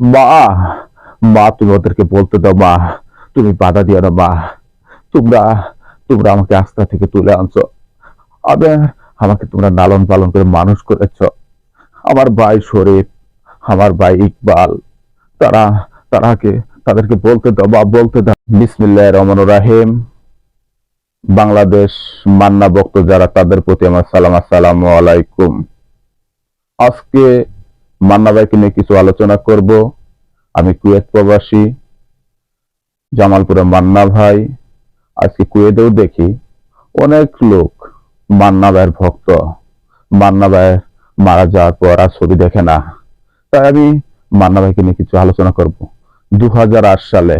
মা মা, তুমি ওদেরকে বলতে দাও, মা। তুমি বাধা দিও না, মা। তোমরা তোমরা আমাকে আস্থা থেকে তুলে আনছো। আমি, আমাকে তোমরা লালন পালন করে মানুষ করেছ। আমার ভাই শরীফ, আমার ভাই ইকবাল, তারা তারাকে তাদেরকে বলতে দাও বা বলতে দাও। বিসমিল্লাহ রহমান রাহিম। বাংলাদেশ মান্না ভক্ত যারা, তাদের প্রতি আমার সালাম, আসসালামু আলাইকুম। আজকে মান্না ভাইকে নিয়ে কিছু আলোচনা করব। আমি কুয়েত প্রবাসী জামালপুরে মান্না ভাই। আজকে কুয়েতেও দেখি অনেক লোক মান্না ভাইয়ের ভক্ত। মান্না ভাইয়ের মারা যাওয়ার পর আর ছবি দেখে না। তাই আমি মান্না ভাইকে নিয়ে কিছু আলোচনা করব। দু হাজার আট সালে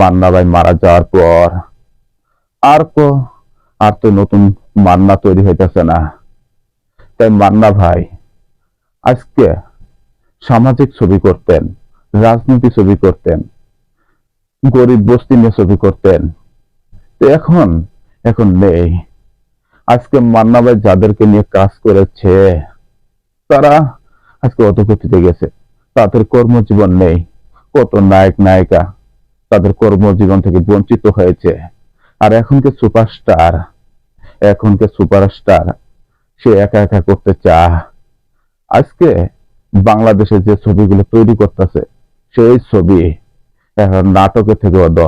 মান্না ভাই মারা যাওয়ার পর আর আর তো নতুন মান্না তৈরি হইতেছে না। তাই মান্না ভাই, আজকে সামাজিক ছবি করতেন, রাজনীতি ছবি করতেন, গরিব বস্তি নিয়ে ছবি করতেন। তো এখন এখন নেই। আজকে মান্নাবাই যাদেরকে নিয়ে কাজ করেছে, তারা আজকে অধগতিতে গেছে। তাদের কর্মজীবন নেই। কত নায়ক, নায়িকা তাদের কর্মজীবন থেকে বঞ্চিত হয়েছে। আর এখনকে সুপারস্টার? এখনকে সুপারস্টার? সে একা একা করতে চা আজকে বাংলাদেশে যে ছবিগুলো তৈরি করতেছে, সেই ছবি এখন নাটকে থেকে অদ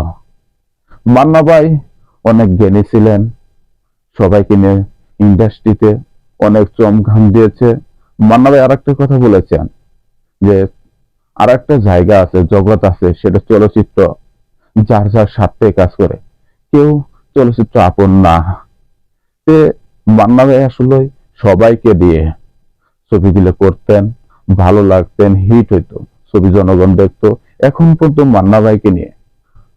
মান্না ভাই অনেক জ্ঞানী ছিলেন, সবাইকে নিয়ে ইন্ডাস্ট্রিতে অনেক চমঘাম দিয়েছে। মান্না ভাই আর একটা কথা বলেছেন, যে আর একটা জায়গা আছে, জগৎ আছে, সেটা চলচ্চিত্র, যার যার স্বার্থে কাজ করে। কেউ চলচ্চিত্র আপন না। তে মান্না ভাই আসলে সবাইকে দিয়ে ছবিগুলো করতেন ভালো লাগতেন, হিট হইতো। ছবি জনগণ দেখতো। এখন পর্যন্ত মান্না ভাইকে নিয়ে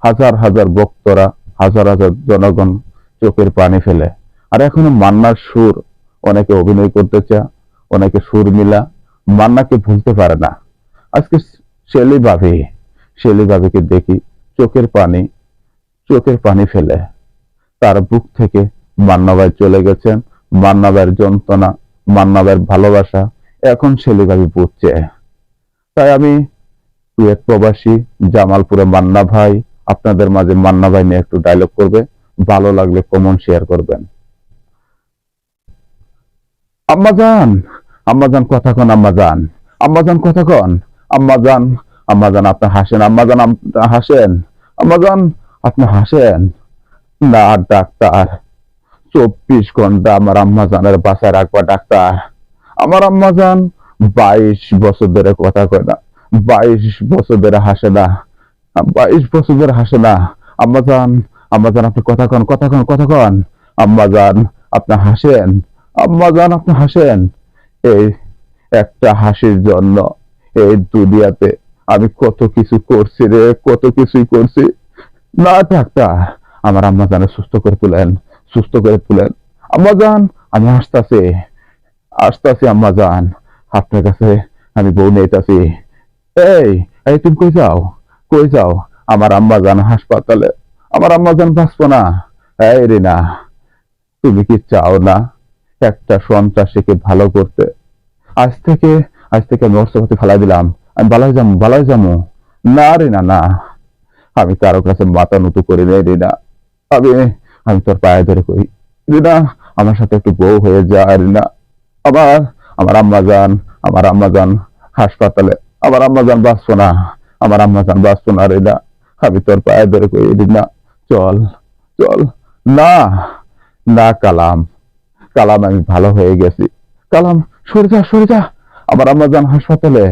হাজার হাজার বক্তরা, হাজার হাজার জনগণ চোখের পানি ফেলে। আর এখনও মান্নার সুর অনেকে অভিনয় করতে চা অনেকে সুর মিলা, মান্নাকে ভুলতে পারে না। আজকে শেলি ভাবি, শেলি ভাবিকে দেখি চোখের পানি চোখের পানি ফেলে। তার বুক থেকে মান্না ভাই চলে গেছেন। মান্না ভাইয়ের যন্ত্রণা, মান্না ভাইয়ের ভালোবাসা এখন শেলি পড়ছে। তাই আমি কুয়েত প্রবাসী, জামালপুরে মান্না ভাই, আপনাদের মাঝে মান্না ভাই নিয়ে একটু ডায়লগ করবে। ভালো লাগলে কমন শেয়ার করবেন। আম্মাজান আম্মাজান কথা কন আম্মাজান। আম্মাজান কথা কন আম্মাজান আম্মাজান আপনি হাসেন, আম্মাজান আম- হাসেন। আম্মাজান, আপনি হাসেন। না, ডাক্তার। চব্বিশ ঘণ্টা আমার আম্মাজানের বাসায় রাখবা, ডাক্তার। আমার আম্মাজান বাইশ বছর ধরে কথা কয় না, বাইশ বছর ধরে হাসে না, বাইশ বছর ধরে হাসে না। আম্মাজান আম্মাজান আপনি কথা কন কথা কন কথা কন। আম্মা যান আপনি হাসেন আম্মাজান আপনি হাসেন। এই একটা হাসির জন্য এই দুনিয়াতে আমি কত কিছু করছি রে, কত কিছুই করছি। না ডাক্তার আমার আম্মাজানে সুস্থ করে তুলেন, সুস্থ করে তুলেন। আম্মা আম্মাজান আমি আসতেছি আসতেছি আম্মাজান আপনার কাছে আমি বউ নিতেছি। এই এই তুমি কই যাও? কই যাও? আমার আম্মা যান হাসপাতালে। আমার আম্মা যান বাঁচবো না। এই রিনা, তুমি কি চাও না একটা সন্ত্রাসীকে ভালো করতে? আজ থেকে আজ থেকে আমি অর্থপতি ফেলাই দিলাম। আমি বালাই যাব বালাই যাব না রিনা, না। আমি কারও কাছে মাথা নুতু করি রে রিনা। আমি আমি তোর পায়ে ধরে কই। রিনা, আমার সাথে একটু বউ হয়ে যা রিনা। আবার আমার আম্মা যান আমার আম্মা যান হাসপাতালে, আমার আম্মা যান বাঁচবো না, আমার আম্মা যান বাঁচবো না রিনা আমি তোর পায়ে ধরে কই না। চল চল। না না কালাম কালাম আমি ভালো হয়ে গেছি। কালাম, সরে যা সরে যা। আমার আম্মা যান হাসপাতালে,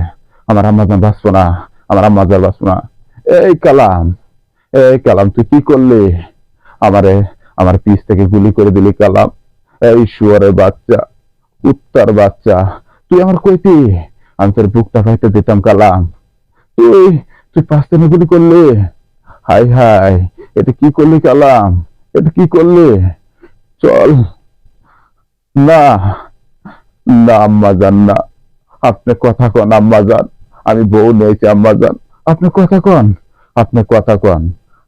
আমার আম্মা যান বাঁচবো না, আমার আম্মা যান বাঁচবো না। এই কালাম এই কালাম, তুই কি করলি? আমারে, আমার পিস থেকে গুলি করে দিলি কালাম। এই শুয়ারের বাচ্চা। উত্তর বাচ্চা, তুই আমার কইতি? আমি তোর বুকটা ফাইতে দিতাম কালাম। তুই তুই পাঁচ দিনে গুলি করলি? হাই হাই, এটা কি করলি কালাম? এটা কি করলি? চল। না না, আম্মা যান না। আপনি কথা কন, আম্মা যান আমি বউ নিয়েছি, আম্মা যান আপনি কথা কন, আপনি কথা কন।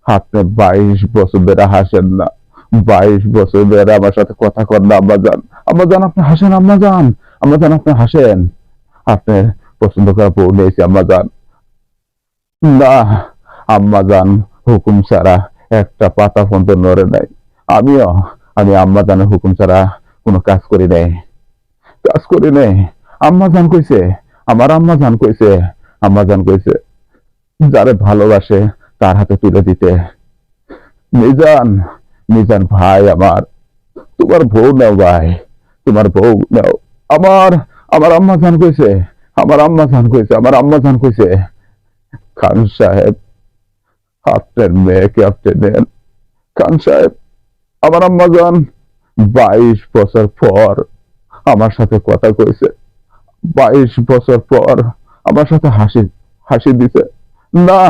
আপনি বাইশ বছর ধরে হাসেন না। বাইশ বছর ধরে আমার সাথে কথা কন না, আম্মা যান আম্মা যান আপনি হাসেন, আম্মা যান আম্মা যান আপনি হাসেন। আপনি পছন্দ করা বউ নিয়েছি আম্মা যান না, আম্মা জান, হুকুম ছাড়া একটা পাতা পর্যন্ত নড়ে নাই। আমিও, আমি আম্মা জানের হুকুম ছাড়া কোনো কাজ করি নাই। কাজ করি নাই। আম্মা জান কইছে, আমার আম্মা জান কইছে, আম্মা জান কইছে, যারে ভালোবাসে তার হাতে তুলে দিতে। মিজান মিজান ভাই আমার, তোমার বউ নাও ভাই, তোমার বউ নাও। আমার আমার আম্মা জান কইছে, আমার আম্মা জান কইছে, আমার আম্মা জান কইছে, খান সাহেব, আপনার মেয়েকে আপনি নেন। খান সাহেব, আমার আম্মা জান বাইশ বছর পর আমার সাথে কথা কইছে। বাইশ বছর পর আমার সাথে হাসি হাসি দিছে। না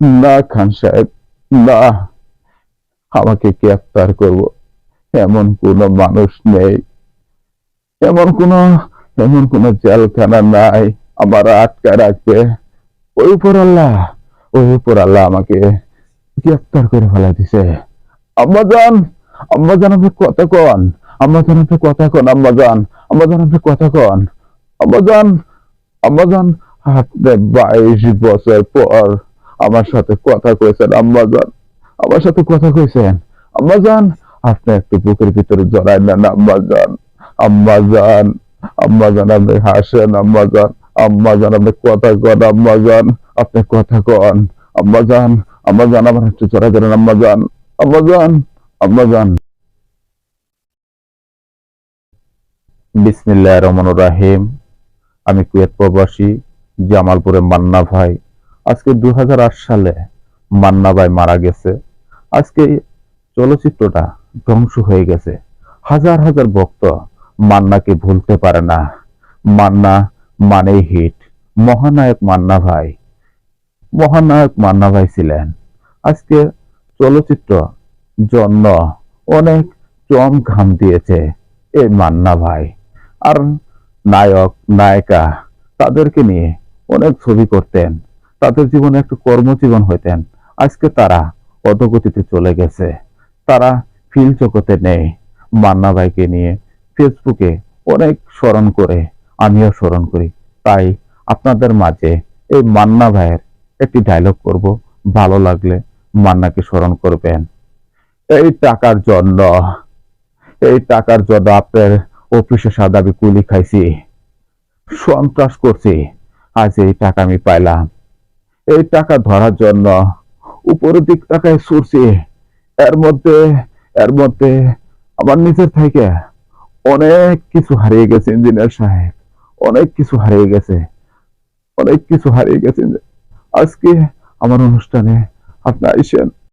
না খান সাহেব, না। আমাকে গ্রেপ্তার করব। এমন কোনো মানুষ নেই। এমন কোনো এমন কোনো জেলখানা নাই আমার আটকা রাখবে। ওই উপর আল্লাহ, ওই উপর আল্লাহ আমাকে গ্রেপ্তার করে ফেলা দিছে। আম্মা জান আম্মা জান আপনি কথা কন। আম্মা জান আপনি কথা কন, আম্মা জান। আম্মা জান আপনি কথা কন। আম্মা জান আম্মা জান, আপনি বাইশ বছর পর আমার সাথে কথা কয়েছেন আম্মা জান। আমার সাথে কথা কইছেন আম্মা জান আপনি একটু বুকের ভিতরে জড়ায় নেন আম্মা জান আম্মা জান আম্মা জান আপনি হাসেন আম্মা জান আম্মা জান আপনি কথা কন আম্মা জান আপনি কথা কন আম্মা জান আম্মা জান আমার একটু জড়াই ধরেন আম্মা জান আম্মা জান আম্মা জান বিসমিল্লাহ রহমান রাহিম আমি কুয়েত প্রবাসী জামালপুরে মান্না ভাই আজকে দু হাজার আট সালে মান্না ভাই মারা গেছে আজকে চলচ্চিত্রটা ধ্বংস হয়ে গেছে। হাজার হাজার ভক্ত মান্নাকে ভুলতে পারে না। মান্না মানেই হিট। মহানায়ক মান্না ভাই। মহানায়ক মান্না ভাই ছিলেন। আজকে চলচ্চিত্র জন্য অনেক চম ঘাম দিয়েছে এই মান্না ভাই। আর নায়ক, নায়িকা তাদেরকে নিয়ে অনেক ছবি করতেন। তাদের জীবনে একটু কর্মজীবন হইতেন আজকে তারা অধগতিতে চলে গেছে। তারা ফিল জগতে নেই। মান্না ভাইকে নিয়ে ফেসবুকে অনেক স্মরণ করে, আমিও স্মরণ করি। তাই আপনাদের মাঝে এই মান্না ভাইয়ের একটি ডায়লগ করব। ভালো লাগলে মান্নাকে স্মরণ করবেন। এই টাকার জন্য, এই টাকার জন্য আপনার অফিসে সাদাবি কুলি খাইছি। সন্ত্রাস করছি। আজ এই টাকা আমি পাইলাম। এই টাকা ধরার জন্য উপরের দিক তাকায় ছুটছি এর মধ্যে এর মধ্যে আমার নিজের থেকে অনেক কিছু হারিয়ে গেছে ইঞ্জিনিয়ার সাহেব। অনেক কিছু হারিয়ে গেছে। অনেক কিছু হারিয়ে গেছে। আজকে আমার অনুষ্ঠানে আপনার আইসেন